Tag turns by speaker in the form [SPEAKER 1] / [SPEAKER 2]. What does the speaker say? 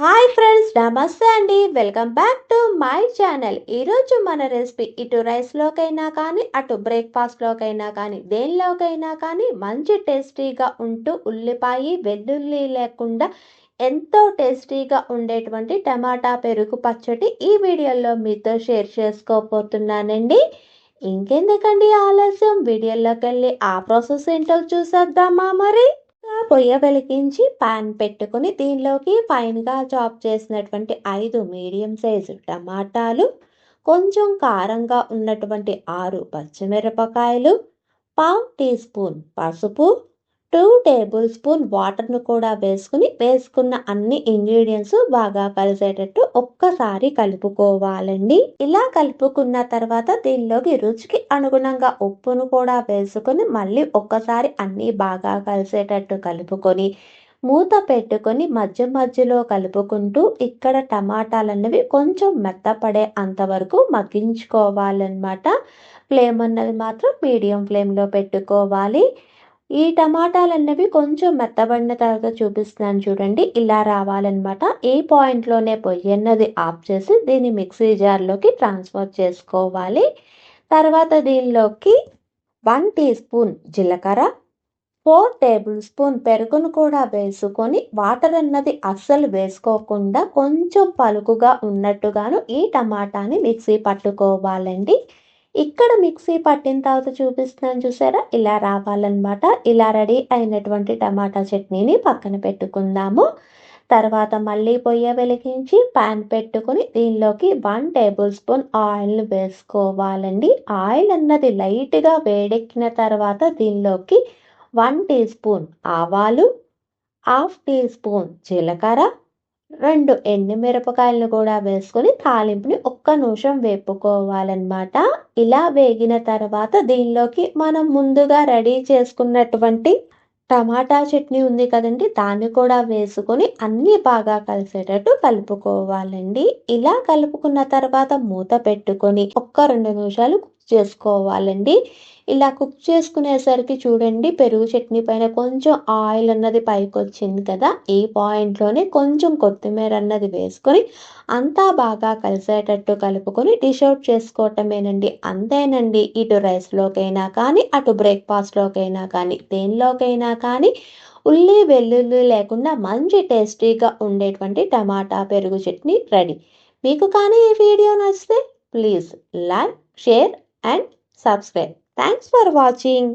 [SPEAKER 1] Hi friends నమస్తే అండి. Welcome back to my channel. ఈరోజు మన రెసిపీ ఇటు రైస్లోకైనా కానీ అటు బ్రేక్ఫాస్ట్లోకైనా కానీ దేనిలోకైనా కానీ మంచి టేస్టీగా ఉంటూ ఉల్లిపాయ వెల్లుల్లి లేకుండా ఎంతో టేస్టీగా ఉండేటువంటి టమాటా పెరుగు పచ్చడి ఈ వీడియోలో మీతో షేర్ చేసుకోబోతున్నానండి. ఇంకెందుకండి ఆలస్యం? వీడియోలోకి వెళ్ళి ఆ ప్రాసెస్ ఏంటో చూసేద్దామా మరి? పొయ్య వెలిగించి పాన్ పెట్టుకుని దీనిలోకి ఫైన్గా చాప్ చేసినటువంటి ఐదు మీడియం సైజు టమాటాలు కొంచెం కారంగా ఉన్నటువంటి ఆరు పచ్చిమిరపకాయలు పావు టీ స్పూన్ పసుపు టూ టేబుల్ స్పూన్ వాటర్ను కూడా వేసుకుని వేసుకున్న అన్ని ఇంగ్రీడియంట్స్ బాగా కలిసేటట్టు ఒక్కసారి కలుపుకోవాలండి. ఇలా కలుపుకున్న తర్వాత దీనిలోకి రుచికి అనుగుణంగా ఉప్పును కూడా వేసుకొని మళ్ళీ ఒక్కసారి అన్నీ బాగా కలిసేటట్టు కలుపుకొని మూత పెట్టుకొని మధ్య మధ్యలో కలుపుకుంటూ ఇక్కడ టమాటాలు కొంచెం మెత్తపడే అంతవరకు మగ్గించుకోవాలన్నమాట. ఫ్లేమ్ అన్నది మాత్రం మీడియం ఫ్లేమ్లో పెట్టుకోవాలి. ఈ టమాటాలు అన్నవి కొంచెం మెత్తబడిన తర్వాత చూపిస్తున్నాను చూడండి. ఇలా రావాలన్నమాట. ఈ పాయింట్లోనే పొయ్యి అన్నది ఆఫ్ చేసి దీన్ని మిక్సీ జార్లోకి ట్రాన్స్ఫర్ చేసుకోవాలి. తర్వాత దీనిలోకి వన్ టీ స్పూన్ జీలకర్ర ఫోర్ టేబుల్ స్పూన్ పెరుగును కూడా వేసుకొని వాటర్ అన్నది అస్సలు వేసుకోకుండా కొంచెం పలుకుగా ఉన్నట్టుగాను ఈ టమాటాని మిక్సీ పట్టుకోవాలండి. ఇక్కడ మిక్సీ పట్టిన తర్వాత చూపిస్తున్నాను చూసారా? ఇలా రావాలన్నమాట. ఇలా రెడీ అయినటువంటి టమాటా చట్నీని పక్కన పెట్టుకుందాము. తర్వాత మళ్ళీ పొయ్యి వెలిగించి పాన్ పెట్టుకుని దీనిలోకి వన్ టేబుల్ స్పూన్ ఆయిల్ని వేసుకోవాలండి. ఆయిల్ అన్నది లైట్గా వేడెక్కిన తర్వాత దీనిలోకి వన్ టీ స్పూన్ ఆవాలు హాఫ్ టీ స్పూన్ జీలకర్ర రెండు ఎండుమిరపకాయలను కూడా వేసుకొని తాలింపుని ఒక్క నిమిషం వేపుకోవాలన్నమాట. ఇలా వేగిన తర్వాత దీనిలోకి మనం ముందుగా రెడీ చేసుకున్నటువంటి టమాటా చట్నీ ఉంది కదండి దాన్ని కూడా వేసుకొని అన్నీ బాగా కలిసేటట్టు కలుపుకోవాలండి. ఇలా కలుపుకున్న తర్వాత మూత పెట్టుకొని ఒక్క రెండు నిమిషాలు చేసుకోవాలండి. ఇలా కుక్ చేసుకునేసరికి చూడండి పెరుగు చట్నీ పైన కొంచెం ఆయిల్ అన్నది పైకి వచ్చింది కదా ఈ పాయింట్లోనే కొంచెం కొత్తిమీర అన్నది వేసుకొని అంతా బాగా కలిసేటట్టు కలుపుకొని డిష్ అవుట్ చేసుకోవటమేనండి. అంతేనండి ఇటు రైస్లోకైనా కానీ అటు బ్రేక్ఫాస్ట్లోకైనా కానీ దేనిలోకైనా కానీ ఉల్లి వెల్లుల్లి లేకుండా మంచి టేస్టీగా ఉండేటువంటి టమాటా పెరుగు చట్నీ రెడీ. మీకు కానీ ఈ వీడియో నచ్చితే please like share and subscribe. Thanks for watching.